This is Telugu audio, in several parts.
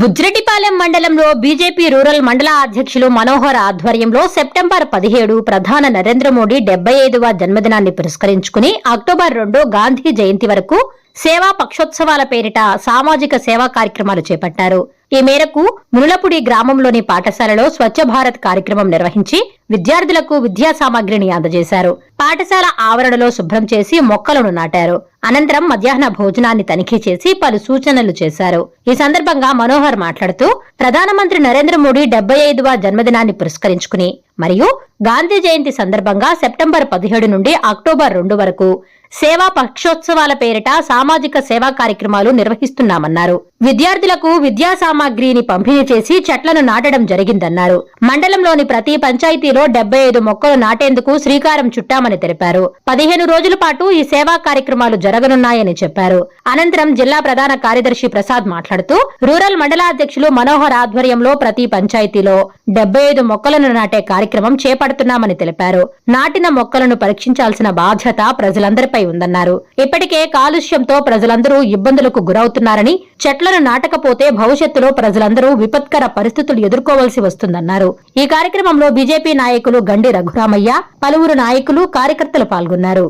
బుజ్రెడ్డిపాలెం మండలంలో బీజేపీ రూరల్ మండల అధ్యక్షులు మనోహర్ ఆధ్వర్యంలో సెప్టెంబర్ పదిహేడు ప్రధాన నరేంద్ర మోడీ డెబ్బై ఐదవ జన్మదినాన్ని పురస్కరించుకుని అక్టోబర్ రెండు గాంధీ జయంతి వరకు సేవా పక్షోత్సవాల పేరిట సామాజిక సేవా కార్యక్రమాలు చేపట్టారు. ఈ మేరకు మునులపుడి గ్రామంలోని పాఠశాలలో స్వచ్ఛ భారత్ కార్యక్రమం నిర్వహించి విద్యార్థులకు విద్యా సామాగ్రిని అందజేశారు. పాఠశాల ఆవరణలో శుభ్రం చేసి మొక్కలను నాటారు. అనంతరం మధ్యాహ్న భోజనాన్ని తనిఖీ చేసి పలు సూచనలు చేశారు. ఈ సందర్భంగా మనోహర్ మాట్లాడుతూ ప్రధానమంత్రి నరేంద్ర మోడీ డెబ్బై ఐదవ జన్మదినాన్ని పురస్కరించుకుని మరియు గాంధీ జయంతి సందర్భంగా సెప్టెంబర్ పదిహేడు నుండి అక్టోబర్ రెండు వరకు సేవా పక్షోత్సవాల పేరిట సామాజిక సేవా కార్యక్రమాలు నిర్వహిస్తున్నామన్నారు. విద్యార్థులకు విద్యా సామాగ్రిని పంపిణీ చేసి చెట్లను నాటడం జరిగిందన్నారు. మండలంలోని ప్రతి పంచాయతీలో డెబ్బై ఐదు మొక్కలు నాటేందుకు శ్రీకారం చుట్టామని తెలిపారు. పదిహేను రోజుల పాటు ఈ సేవా కార్యక్రమాలు జరగనున్నాయని చెప్పారు. అనంతరం జిల్లా ప్రధాన కార్యదర్శి ప్రసాద్ మాట్లాడుతూ రూరల్ మండలాధ్యక్షులు మనోహర్ ఆధ్వర్యంలో ప్రతి పంచాయతీలో డెబ్బై ఐదు మొక్కలను నాటే కార్యక్రమం చేపడుతున్నామని తెలిపారు. నాటిన మొక్కలను పరీక్షించాల్సిన బాధ్యత ప్రజలందరిపై ఉందన్నారు. ఇప్పటికే కాలుష్యంతో ప్రజలందరూ ఇబ్బందులకు గురవుతున్నారని చెట్లను నాటకపోతే భవిష్యత్తులో ప్రజలందరూ విపత్కర పరిస్థితులు ఎదుర్కోవాల్సి వస్తుందన్నారు. ఈ కార్యక్రమంలో బీజేపీ నాయకులు గండి రఘురామయ్య పలువురు నాయకులు కార్యకర్తలు పాల్గొన్నారు.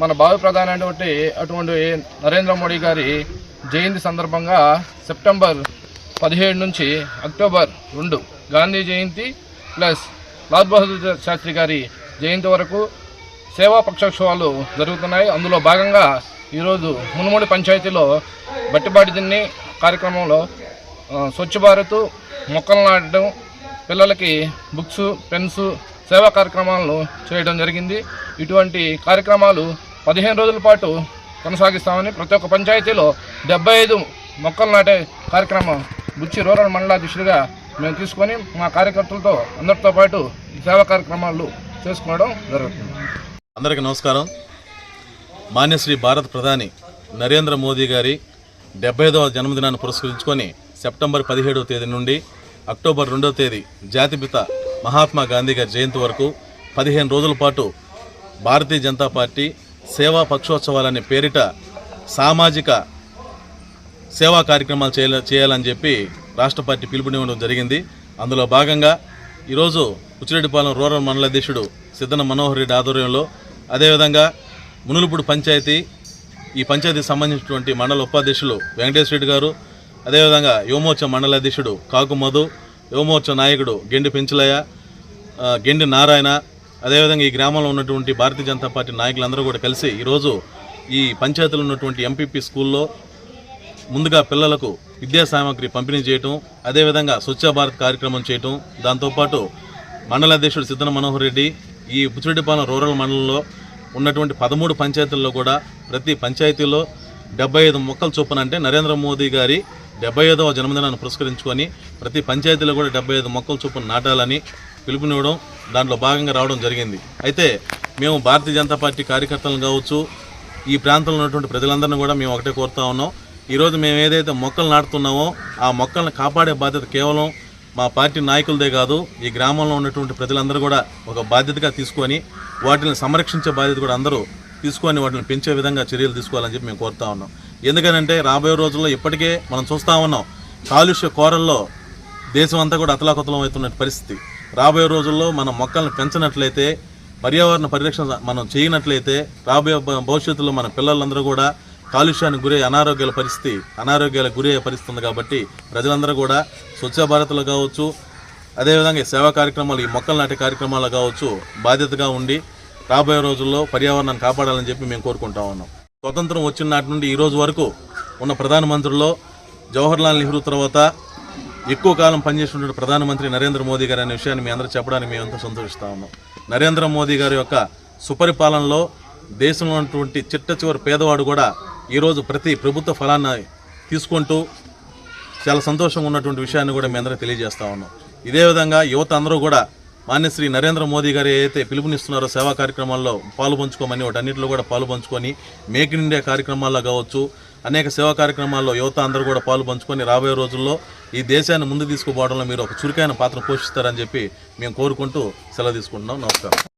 మన భావి ప్రధాని అటువంటి అటువంటి నరేంద్ర మోడీ గారి జయంతి సందర్భంగా సెప్టెంబర్ పదిహేడు నుంచి అక్టోబర్ రెండు గాంధీ జయంతి ప్లస్ లాల్ బహదూర్ శాస్త్రి గారి జయంతి వరకు సేవా పక్షోత్సవాలు జరుగుతున్నాయి. అందులో భాగంగా ఈరోజు మునుమూడి పంచాయతీలో బట్టిబాటి దిన్ని కార్యక్రమంలో స్వచ్ఛ భారత్ మొక్కలు నాటడం పిల్లలకి బుక్స్ పెన్స్ సేవా కార్యక్రమాలను చేయడం జరిగింది. ఇటువంటి కార్యక్రమాలు పదిహేను రోజుల పాటు కొనసాగిస్తామని ప్రతి ఒక్క పంచాయతీలో డెబ్బై ఐదు మొక్కలు నాటే కార్యక్రమం బుచ్చి రూరల్ మండలాధ్యక్షుడిగా మేము తీసుకొని మా కార్యకర్తలతో అందరితో పాటు సేవా కార్యక్రమాలు చేసుకోవడం జరుగుతుంది. అందరికీ నమస్కారం. మాన్యశ్రీ భారత ప్రధాని నరేంద్ర మోదీ గారి డెబ్బై ఐదవ జన్మదినాన్ని పురస్కరించుకొని సెప్టెంబర్ పదిహేడవ తేదీ నుండి అక్టోబర్ రెండవ తేదీ జాతిపిత మహాత్మా గాంధీ గారి జయంతి వరకు పదిహేను రోజుల పాటు భారతీయ జనతా పార్టీ సేవా పక్షోత్సవాలనే పేరిట సామాజిక సేవా కార్యక్రమాలు చేయాలని చెప్పి రాష్ట్ర పార్టీ పిలుపునివ్వడం జరిగింది. అందులో భాగంగా ఈరోజు ఉచ్చిరెడ్డిపాలెం రూరల్ మండలాధ్యక్షుడు సిద్ధన మనోహర్ రెడ్డి ఆధ్వర్యంలో అదేవిధంగా మునులుపుడు పంచాయతీ ఈ పంచాయతీకి సంబంధించినటువంటి మండల ఉపాధ్యక్షులు వెంకటేశ్వర రెడ్డి గారు అదేవిధంగా యువమోర్చా మండలాధ్యక్షుడు కాకు మధు యువమోర్చా నాయకుడు గెండి పెంచులయ్య గెండి నారాయణ అదేవిధంగా ఈ గ్రామంలో ఉన్నటువంటి భారతీయ జనతా పార్టీ నాయకులందరూ కూడా కలిసి ఈరోజు ఈ పంచాయతీలో ఉన్నటువంటి ఎంపీపీ స్కూల్లో ముందుగా పిల్లలకు విద్యా సామాగ్రి పంపిణీ చేయటం అదేవిధంగా స్వచ్ఛ భారత్ కార్యక్రమం చేయటం. దాంతోపాటు మండల అధ్యక్షుడు సిద్ధన మనోహర్ రెడ్డి ఈ బుచ్చిరెడ్డిపాలెం రూరల్ మండలంలో ఉన్నటువంటి పదమూడు పంచాయతీల్లో కూడా ప్రతి పంచాయతీలో డెబ్బై ఐదు మొక్కలు చొప్పున అంటే నరేంద్ర మోదీ గారి డెబ్బై ఐదవ జన్మదినాన్ని పురస్కరించుకొని ప్రతి పంచాయతీలో కూడా డెబ్బై ఐదు మొక్కలు చొప్పున నాటాలని పిలుపునివ్వడం దాంట్లో భాగంగా రావడం జరిగింది. అయితే మేము భారతీయ జనతా పార్టీ కార్యకర్తలను కావచ్చు ఈ ప్రాంతంలో ఉన్నటువంటి ప్రజలందరినీ కూడా మేము ఒకటే కోరుతా ఉన్నాం. ఈరోజు మేము ఏదైతే మొక్కలు నాటుతున్నామో ఆ మొక్కలను కాపాడే బాధ్యత కేవలం మా పార్టీ నాయకులదే కాదు ఈ గ్రామంలో ఉన్నటువంటి ప్రజలందరూ కూడా ఒక బాధ్యతగా తీసుకొని వాటిని సంరక్షించే బాధ్యత కూడా అందరూ తీసుకొని వాటిని పెంచే విధంగా చర్యలు తీసుకోవాలని చెప్పి మేము కోరుతా ఉన్నాం. ఎందుకనంటే రాబోయే రోజుల్లో ఇప్పటికే మనం చూస్తూ ఉన్నాం కాలుష్య కోరల్లో దేశం అంతా కూడా అతలాకుతలం అవుతున్న పరిస్థితి. రాబోయే రోజుల్లో మనం మొక్కలను పెంచినట్లయితే పర్యావరణ పరిరక్షణ మనం చేయనట్లయితే రాబోయే భవిష్యత్తులో మన పిల్లలందరూ కూడా కాలుష్యానికి గురై అనారోగ్యాల పరిస్థితి అనారోగ్యాలకు గురయ్యే పరిస్థితి ఉంది కాబట్టి ప్రజలందరూ కూడా స్వచ్ఛ భారత్లో కావచ్చు అదేవిధంగా సేవా కార్యక్రమాలు ఈ మొక్కలు నాటే కార్యక్రమాలు కావచ్చు బాధ్యతగా ఉండి రాబోయే రోజుల్లో పర్యావరణాన్ని కాపాడాలని చెప్పి మేము కోరుకుంటా ఉన్నాం. స్వతంత్రం వచ్చిన నాటి నుండి ఈ రోజు వరకు ఉన్న ప్రధానమంత్రుల్లో జవహర్లాల్ నెహ్రూ తర్వాత ఎక్కువ కాలం పనిచేసినటువంటి ప్రధానమంత్రి నరేంద్ర మోదీ గారు అనే విషయాన్ని మీ అందరూ చెప్పడానికి మేము ఎంతో సంతోషిస్తా ఉన్నాం. నరేంద్ర మోదీ గారి యొక్క సుపరిపాలనలో దేశంలో ఉన్నటువంటి చిట్ట చివరి పేదవాడు కూడా ఈరోజు ప్రతి ప్రభుత్వ ఫలాన్ని తీసుకుంటూ చాలా సంతోషంగా ఉన్నటువంటి విషయాన్ని కూడా మీ అందరూ తెలియజేస్తా ఉన్నాం. ఇదే విధంగా యువత అందరూ కూడా మాన్యశ్రీ నరేంద్ర మోదీ గారు ఏదైతే పిలుపునిస్తున్నారో సేవా కార్యక్రమాల్లో పాలు పంచుకోమని వాటన్నిటిలో కూడా పాలు పంచుకొని మేక్ ఇన్ ఇండియా కార్యక్రమాల్లో కావచ్చు అనేక సేవా కార్యక్రమాల్లో యువత అందరూ కూడా పాలు పంచుకొని రాబోయే రోజుల్లో ఈ దేశాన్ని ముందు తీసుకుపోవడంలో మీరు ఒక చురుకైన పాత్ర పోషిస్తారని చెప్పి మేము కోరుకుంటూ సెలవు తీసుకుంటున్నాం. నమస్కారం.